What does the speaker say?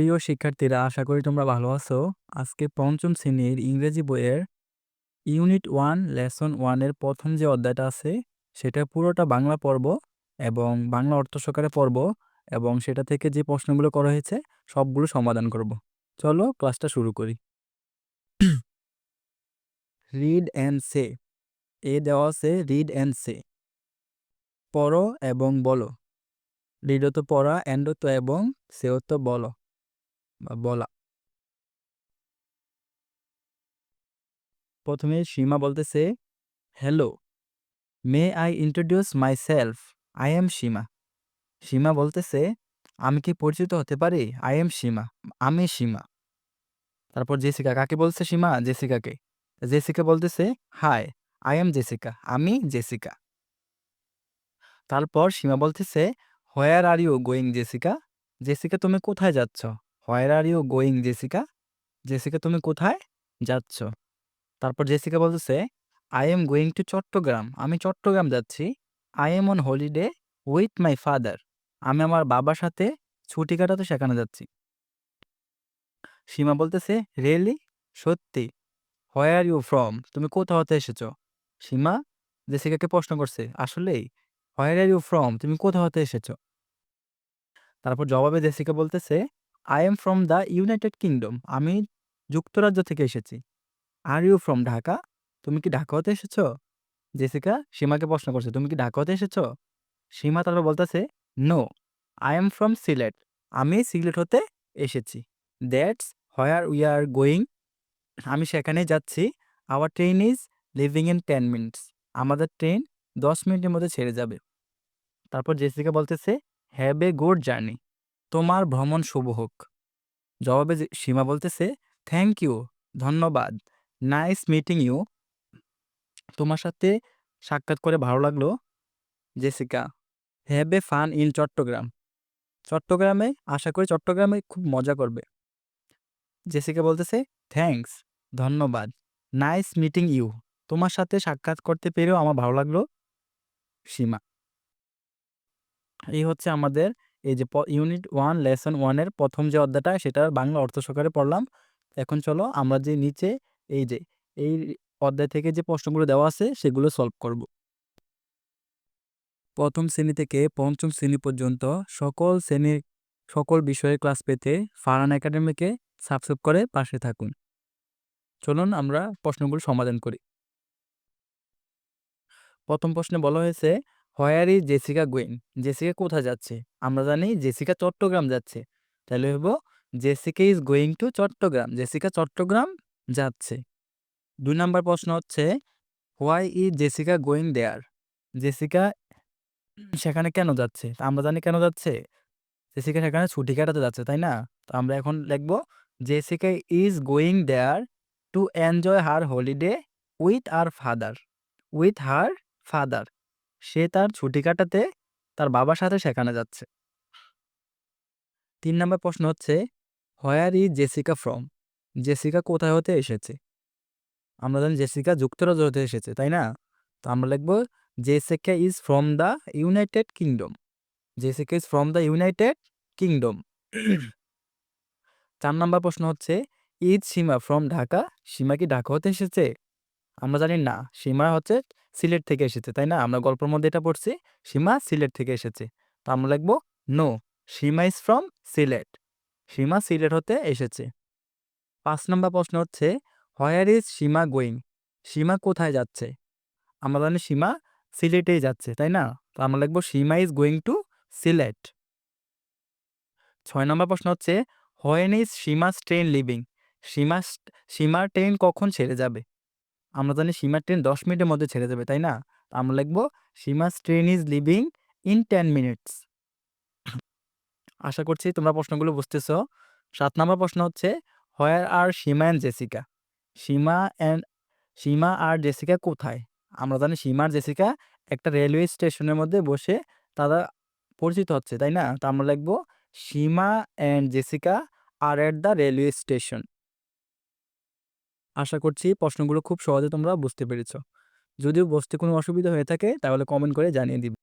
প্রিয় শিক্ষার্থীরা, আশা করি তোমরা ভালো আছো। আজকে পঞ্চম শ্রেণির ইংরেজি বইয়ের ইউনিট ওয়ান লেসন ওয়ানের প্রথম যে অধ্যায়টা আছে, সেটা পুরোটা বাংলা পর্ব এবং বাংলা অর্থ সহকারে পর্ব এবং সেটা থেকে যে প্রশ্নগুলো করা হয়েছে, সবগুলো সমাধান করব। চলো ক্লাসটা শুরু করি। রিড অ্যান্ড সে এ দেওয়া আছে রিড অ্যান্ড সে পড়ো এবং বলো। রিডও তো পড়া অ্যান্ডও তো এবং সেও তো বলো। বা বলা। প্রথমে সীমা বলতেছে hello may I introduce myself I am Seema Seema বলতেছে, আমি কি পরিচিত হতে পারি? আই এম সীমা আমি সীমা তারপর জেসিকা, কাকে বলছে সীমা? জেসিকাকে। জেসিকা বলতেছে হাই আই এম জেসিকা আমি জেসিকা তারপর সীমা বলতেছে where are you going Jessica Jessica তুমি কোথায় যাচ্ছ? Where are you going, Jessica? Jessica, তুমি কোথায়? যাচ্ছ। তারপর জেসিকা বলতেছে I am going to Chittagong আমি চট্টগ্রাম যাচ্ছি। I am on holiday with my father আমি আমার বাবার সাথে ছুটি কাটাতে সেখানে যাচ্ছি। সীমা বলতেছে রিয়েলি সত্যি? হোয়ার ইউ ফ্রম তুমি কোথা হতে এসেছ? সীমা জেসিকাকে প্রশ্ন করছে, আসলেই? হোয়ার আর ইউ ফ্রম তুমি কোথা হতে এসেছ? তারপর জবাবে জেসিকা বলতেছে I am from the United Kingdom আমি যুক্তরাজ্য থেকে এসেছি। Are you from Dhaka? তুমি কি ঢাকা হতে এসেছ? জেসিকা, সীমাকে প্রশ্ন করছে, তুমি কি ঢাকা হতে এসেছ? সীমা তারপর বলতেছে no I am from Sylhet. আমি সিলেট হতে এসেছি। That's where we are going আমি সেখানেই যাচ্ছি। Our train is leaving in ten minutes আমাদের ট্রেন দশ মিনিটের মধ্যে ছেড়ে যাবে। তারপর জেসিকা বলতেছে হ্যাভ এ গুড জার্নি তোমার ভ্রমণ শুভ হোক। জবাবে সীমা বলতেছে থ্যাংক ইউ ধন্যবাদ নাইস মিটিং ইউ তোমার সাথে সাক্ষাৎ করে ভালো লাগল, Jessica. Have a fun in Chittagong. চট্টগ্রামে, আশা করি চট্টগ্রামে খুব মজা করবে। জেসিকা বলতেছে থ্যাঙ্কস ধন্যবাদ নাইস মিটিং ইউ তোমার সাথে সাক্ষাৎ করতে পেরেও আমার ভালো লাগল, সীমা। এই হচ্ছে আমাদের এই যে ইউনিট ওয়ান লেসন ওয়ানের প্রথম যে অধ্যায়টা সেটা বাংলা অর্থ সহকারে পড়লাম। এখন চলো আমরা যে নিচে এই যে, এই অধ্যায় থেকে যে প্রশ্নগুলো দেওয়া আছে, সেগুলো সলভ করব। প্রথম শ্রেণি থেকে পঞ্চম শ্রেণি পর্যন্ত সকল শ্রেণির সকল বিষয়ের ক্লাস পেতে ফারান একাডেমিকে সাবস্ক্রাইব করে পাশে থাকুন। চলুন আমরা প্রশ্নগুলো সমাধান করি। প্রথম প্রশ্নে বলা হয়েছে where is Jessica going Jessica কোথায় যাচ্ছে? আমরা জানি জেসিকা চট্টগ্রাম যাচ্ছে। তাহলে হইব Jessica is going to Chittagong. Jessica Chittagong যাচ্ছে। দুই নাম্বার প্রশ্ন হচ্ছে, why is Jessica going there? Jessica সেখানে কেন যাচ্ছে? তা আমরা জানি কেন যাচ্ছে। জেসিকা সেখানে ছুটি কাটাতে যাচ্ছে, তাই না? তো আমরা এখন লিখব, Jessica is going there to enjoy her holiday with her father. With her father. সে তার ছুটি কাটাতে তার বাবার সাথে সেখানে যাচ্ছে। তিন নম্বর প্রশ্ন হচ্ছে where is Jessica from Jessica কোথায় হতে এসেছে? আমরা জানি জেসিকা যুক্তরাজ্য হতে এসেছে, তাই না? তো আমরা লিখব Jessica is from the United Kingdom Jessica is from the United Kingdom চার নম্বর প্রশ্ন হচ্ছে ইজ সীমা ফ্রম ঢাকা সীমা কি ঢাকা হতে এসেছে? আমরা জানি না সীমা হচ্ছে সিলেট থেকে এসেছে, তাই না? আমরা গল্পের মধ্যে এটা পড়ছি, সীমা সিলেট থেকে এসেছে। তো আমরা লিখব, no, Seema is from Sylhet. Seema Sylhet হতে এসেছে। পাঁচ নম্বর প্রশ্ন হচ্ছে, where is Seema going? Seema কোথায় যাচ্ছে? আমরা জানি সীমা সিলেটেই যাচ্ছে, তাই না? তো আমরা লিখব, Seema is going to Sylhet. ছয় নম্বর প্রশ্ন হচ্ছে, when is Seema train leaving? Seema সীমার ট্রেন কখন ছেড়ে যাবে? আমরা জানি সীমার ট্রেন দশ মিনিটের মধ্যে ছেড়ে যাবে তাই না? আমরা লিখব Seema's train is leaving in ten minutes. আশা করছি তোমরা প্রশ্নগুলো বুঝতেছ। সাত নম্বর প্রশ্ন হচ্ছে, where are Seema and Jessica? Seema and Seema R Jessica কোথায়? আমরা জানি সীমা আর জেসিকা একটা রেলওয়ে স্টেশনের মধ্যে বসে তারা পরিচিত হচ্ছে, তাই না? তা আমরা লিখব, Seema and Jessica are at the railway station. আশা করছি প্রশ্নগুলো খুব সহজে তোমরা বুঝতে পেরেছ। যদিও বুঝতে কোনো অসুবিধা হয়ে থাকে, তাহলে কমেন্ট করে জানিয়ে দিবে।